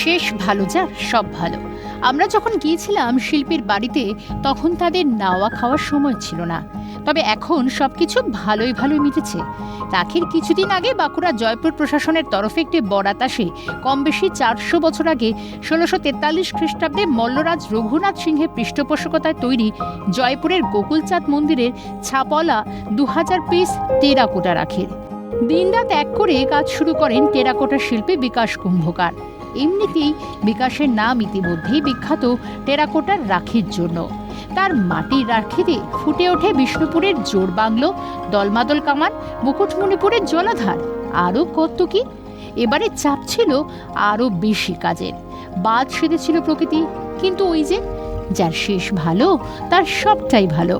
শেষ ভালো যার, সব ভালো। আমরা যখন গিয়েছিলাম শিল্পীর বাড়িতে, তখন তাদের নাওয়া খাওয়ার সময় ছিল না। তবে এখন সবকিছু ভালোই ভালোই মিটেছে। রাখির কিছুদিন আগে বাঁকুড়া জয়পুর প্রশাসনের তরফে একটি বরাত আসে। কম বেশি চারশো বছর আগে ষোলোশো তেতাল্লিশ খ্রিস্টাব্দে মল্লরাজ রঘুনাথ সিংহের পৃষ্ঠপোষকতায় তৈরি জয়পুরের গোকুলচাঁদ মন্দিরের ছাপলা দু হাজার পিস টেরাকোটা রাখির। দিনরাত এক করে কাজ শুরু করেন টেরাকোটা শিল্পী বিকাশ কুম্ভকার। এমনিতেই বিকাশের নাম ইতিমধ্যেই বিখ্যাত টেরাকোটার রাখির জন্য। তার মাটির রাখিতে ফুটে ওঠে বিষ্ণুপুরের জোর বাংলো, দলমাদল কামান, মুকুটমণিপুরের জলাধার। আরও কত কি? এবারে চাপ ছিল আরও বেশি কাজের। বাদ সেধেছিল প্রকৃতি, কিন্তু ওই যে যার শেষ ভালো, তার সবটাই ভালো।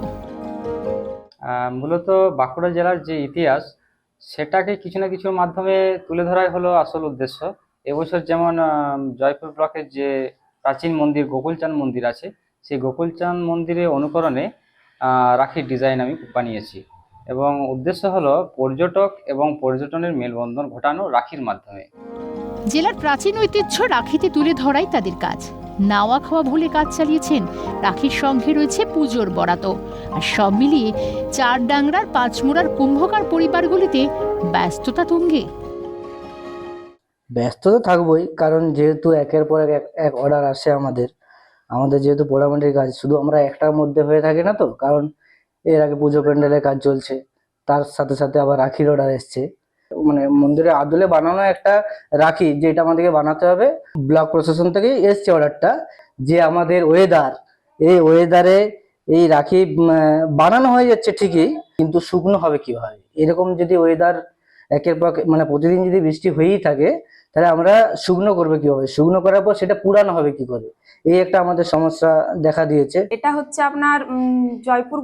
মূলত বাঁকুড়া জেলার যে ইতিহাস, সেটাকে কিছু না কিছুর মাধ্যমে তুলে ধরাই হলো আসল উদ্দেশ্য। এবছর যেমন জয়পুর ব্লকের যে প্রাচীন মন্দির, গোকুলচাঁদ মন্দির আছে, সেই গোকুলচাঁদ মন্দিরের অনুকরণে রাখির ডিজাইন আমি বানিয়েছি। এবং উদ্দেশ্য হলো পর্যটক এবং পর্যটনের মেলবন্ধন ঘটানো রাখির মাধ্যমে। জেলার প্রাচীন ঐতিহ্য রাখিতে তুলে ধরাই তাদের কাজ। নাওয়া খাওয়া ভুলে কাজ চালিয়েছেন রাখির সঙ্গে রয়েছে পুজোর বরাত। আর সব মিলিয়ে চার ডাংরার, পাঁচমোড়ার কুম্ভকার পরিবারগুলিতে ব্যস্ততা তুঙ্গে। ব্যস্ত তো থাকবোই, কারণ যেহেতু একের পর এক, এক- অর্ডার আসে আমাদের আমাদের যেহেতু পোড়ামাটির কাজ, শুধু আমরা একটার মধ্যে হয়ে থাকি না তো, কারণ এর আগে পুজো প্যান্ডেলের কাজ চলছে, তার সাথে সাথে আবার রাখির অর্ডার এসছে। মানে মন্দিরের আদলে বানানো একটা রাখি, যেটা আমাদেরকে বানাতে হবে ব্লক প্রশাসন থেকেই এসছে অর্ডারটা যে আমাদের ওয়েদার এই ওয়েদারে এই রাখি বানানো হয়ে যাচ্ছে ঠিকই, কিন্তু শুকনো হবে কীভাবে? এরকম যদি ওয়েদার একের পর মানে প্রতিদিন যদি বৃষ্টি হয়েই থাকে তাহলে আমরা শুকনো করবে কীভাবে? শুকনো করার পর সেটা পুরানো হবে কি করে? এই একটা আমাদের সমস্যা দেখা দিয়েছে। এটা হচ্ছে আপনার জয়পুর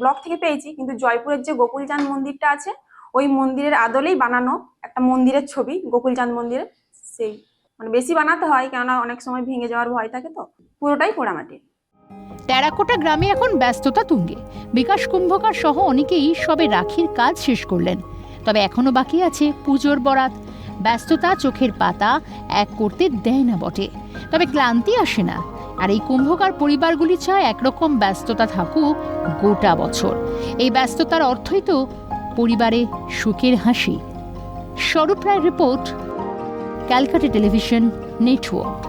ব্লক থেকে পেয়েছি কিন্তু জয়পুরের যে গোকুলচাঁদ মন্দিরটা আছে ওই মন্দিরের আদলেই বানানো একটা মন্দিরের ছবি গোকুলচাঁদ মন্দিরের সেই মানে বেশি বানাতে হয় কেননা অনেক সময় ভেঙে যাওয়ার ভয় থাকে তো। পুরোটাই পোড়ামাটির টেরাকোটা গ্রামে এখন ব্যস্ততা তুঙ্গে। বিকাশ কুম্ভকার সহ অনেকেই সবে রাখির কাজ শেষ করলেন। তবে এখনও বাকি আছে পুজোর বরাত। ব্যস্ততা চোখের পাতা এক করতে দেয় না বটে। তবে ক্লান্তি আসে না। আর এই কুম্ভকার পরিবারগুলি চায় একরকম ব্যস্ততা থাকুক গোটা বছর। এই ব্যস্ততার অর্থই তো পরিবারে সুখের হাসি। Swarup Roy report, Calcutta television network.